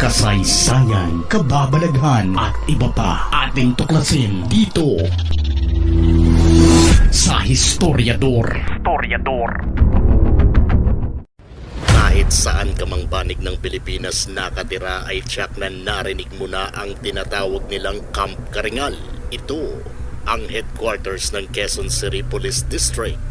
kasaysayan, kababalaghan at iba pa ating tuklasin dito sa Historiador. Historiador. Kahit saan ka mang banig ng Pilipinas nakatira ay tiyak na narinig mo na ang tinatawag nilang Camp Karingal. Ito ang headquarters ng Quezon City Police District.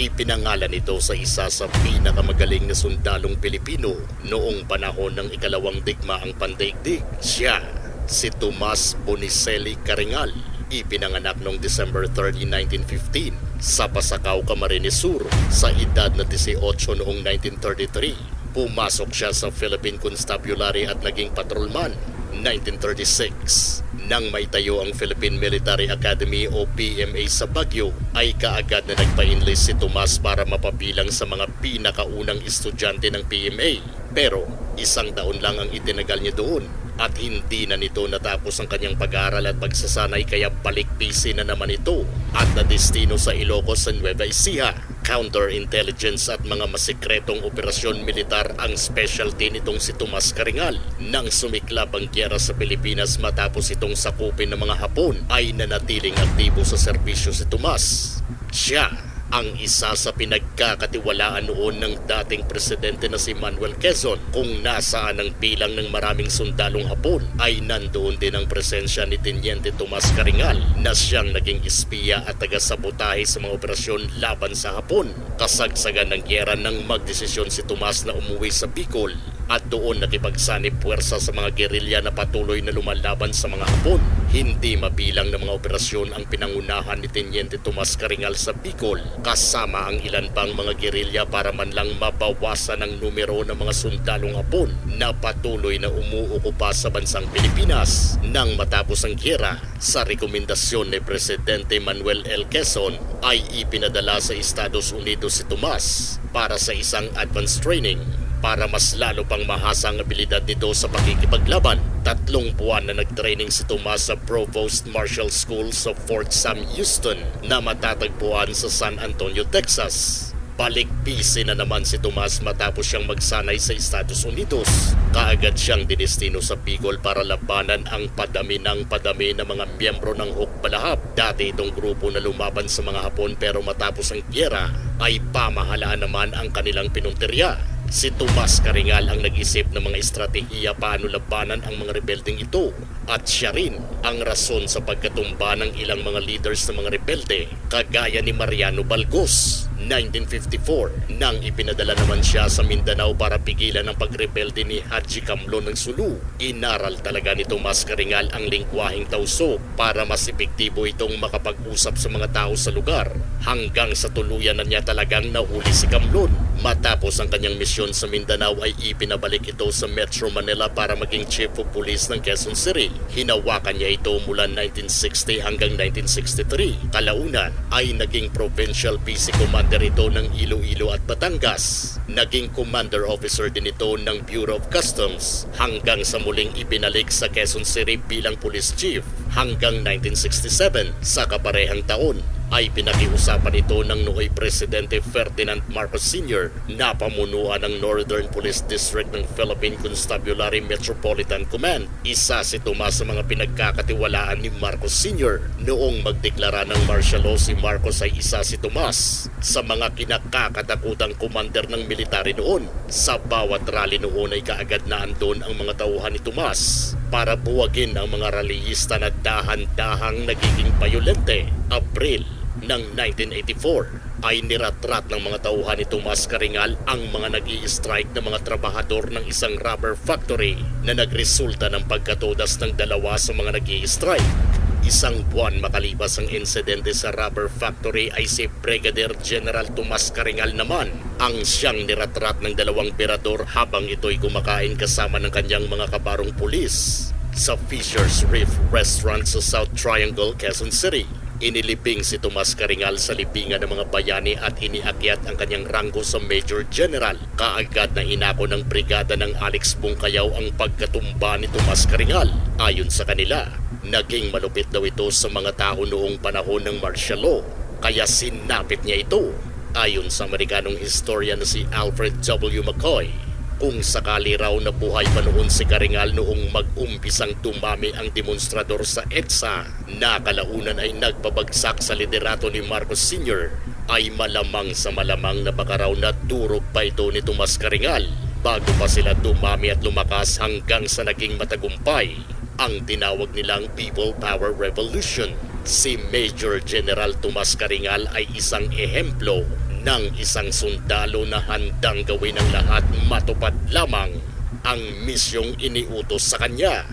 Ipinangalan ito sa isa sa pinakamagaling na sundalong Pilipino noong panahon ng ikalawang digmaang pandaigdig. Siya, si Tomas Bonicelli Karingal. Ipinanganak noong December 30, 1915 sa Pasakaw, Camarines Sur sa edad na 18 noong 1933. Pumasok siya sa Philippine Constabulary at naging patrolman 1936. Nang maitayo ang Philippine Military Academy o PMA sa Baguio, ay kaagad na nagpa-enlist si Tomas para mapabilang sa mga pinakaunang estudyante ng PMA. Pero isang taon lang ang itinagal niya doon at hindi na nito natapos ang kanyang pag-aaral at pagsasanay kaya balik PC na naman ito at nadestino sa Ilocos sa Nueva Ecija. Counterintelligence at mga masikretong operasyon militar ang specialty nitong si Tomas Karingal. Nang sumiklab ang gyera sa Pilipinas matapos itong sakupin ng mga Hapon ay nanatiling aktibo sa serbisyo si Tomas. Siya ang isa sa pinagkakatiwalaan noon ng dating presidente na si Manuel Quezon kung nasaan ang bilang ng maraming sundalong Hapon ay nandoon din ang presensya ni Teniente Tomas Karingal na siyang naging espiya at taga-sabotahe sa mga operasyon laban sa Hapon. Kasagsagan ng gyera nang magdesisyon si Tomas na umuwi sa Bicol at doon nakipagsanib puwersa sa mga gerilya na patuloy na lumalaban sa mga Hapon. Hindi mabilang ng mga operasyon ang pinangunahan ni Teniente Tomas Karingal sa Bicol kasama ang ilan pang mga gerilya para man lang mabawasan ang numero ng mga sundalong Hapon na patuloy na umuukupa sa bansang Pilipinas. Nang matapos ang gyera, sa rekomendasyon ni Presidente Manuel L. Quezon ay ipinadala sa Estados Unidos si Tomas para sa isang advanced training para mas lalo pang mahasa ang abilidad nito sa pakikipaglaban. Tatlong buwan na nagtraining si Tomas sa Provost Marshall School sa Fort Sam Houston na matatagpuan sa San Antonio, Texas. Balik PC na naman si Tomas matapos siyang magsanay sa Estados Unidos. Kaagad siyang dinestino sa Bicol para labanan ang padami ng padami ng mga miyembro ng Hukbalahap. Dati itong grupo na lumaban sa mga Hapon pero matapos ang gyera ay pamahalaan naman ang kanilang pinunterya. Si Tomas Karingal ang nag-isip ng mga estratehiya paano labanan ang mga rebeldeng ito. At siya rin ang rason sa pagkatumba ng ilang mga leaders ng mga rebelde kagaya ni Mariano Balgos 1954 nang ipinadala naman siya sa Mindanao para pigilan ang pagrebelde ni Haji Kamlo ng Sulu. Inaral talaga ni Tomas Karingal ang lingwaheng tauso para mas epektibo itong makapag-usap sa mga tao sa lugar hanggang sa tuluyan na niya talagang nahuli si Kamlon. Matapos ang kanyang misyon sa Mindanao ay ipinabalik ito sa Metro Manila para maging Chief of Police ng Quezon City. Hinawakan niya ito mula 1960 hanggang 1963. Kalaunan ay naging Provincial PC Commander ito ng Iloilo at Batangas. Naging Commander Officer din ito ng Bureau of Customs hanggang sa muling ibinalik sa Quezon City bilang Police Chief hanggang 1967 sa kaparehang taon ay pinakiusapan ito ng nooy Presidente Ferdinand Marcos Sr. na pamunuan ng Northern Police District ng Philippine Constabulary Metropolitan Command. Isa si Tomas sa mga pinagkakatiwalaan ni Marcos Sr. Noong magdeklara ng martial law si Marcos ay isa si Tomas sa mga kinakakatakutang commander ng military noon. Sa bawat rally noon ay kaagad na andon ang mga tauhan ni Tomas para buwagin ang mga rallyista na dahan-dahang nagiging violente. April ng 1984 ay niratrat ng mga tauhan ni Tomas Karingal ang mga nag strike na mga trabahador ng isang rubber factory na nagresulta ng pagkatodas ng dalawa sa mga nag strike Isang buwan makalipas ang insidente sa rubber factory ay si Brigadier General Tomas Karingal naman ang siyang niratrat ng dalawang berador habang ito'y kumakain kasama ng kanyang mga kabarong pulis sa Fisher's Reef Restaurant sa South Triangle, Quezon City. Inilibing si Tomas Karingal sa libingan ng mga bayani at iniakyat ang kanyang ranggo sa Major General. Kaagad na inako ng brigada ng Alex Bungkayaw ang pagkatumba ni Tomas Karingal. Ayon sa kanila, naging malupit daw ito sa mga tao noong panahon ng martial law. Kaya sinapit niya ito. Ayon sa Amerikanong historian na si Alfred W. McCoy, Kung sakali raw na buhay pa noon si Karingal noong mag-umpisang dumami ang demonstrador sa EDSA na kalaunan ay nagpabagsak sa liderato ni Marcos Sr. ay malamang sa malamang na baka raw naturog pa ito ni Tomas Karingal bago pa sila dumami at lumakas hanggang sa naging matagumpay ang tinawag nilang People Power Revolution. Si Major General Tomas Karingal ay isang ehemplo ng isang sundalo na handang gawin ang lahat matupad lamang ang misyong iniutos sa kanya.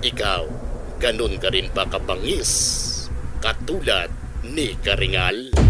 Ikaw, ganun ka rin ba kabangis? Katulad ni Karingal?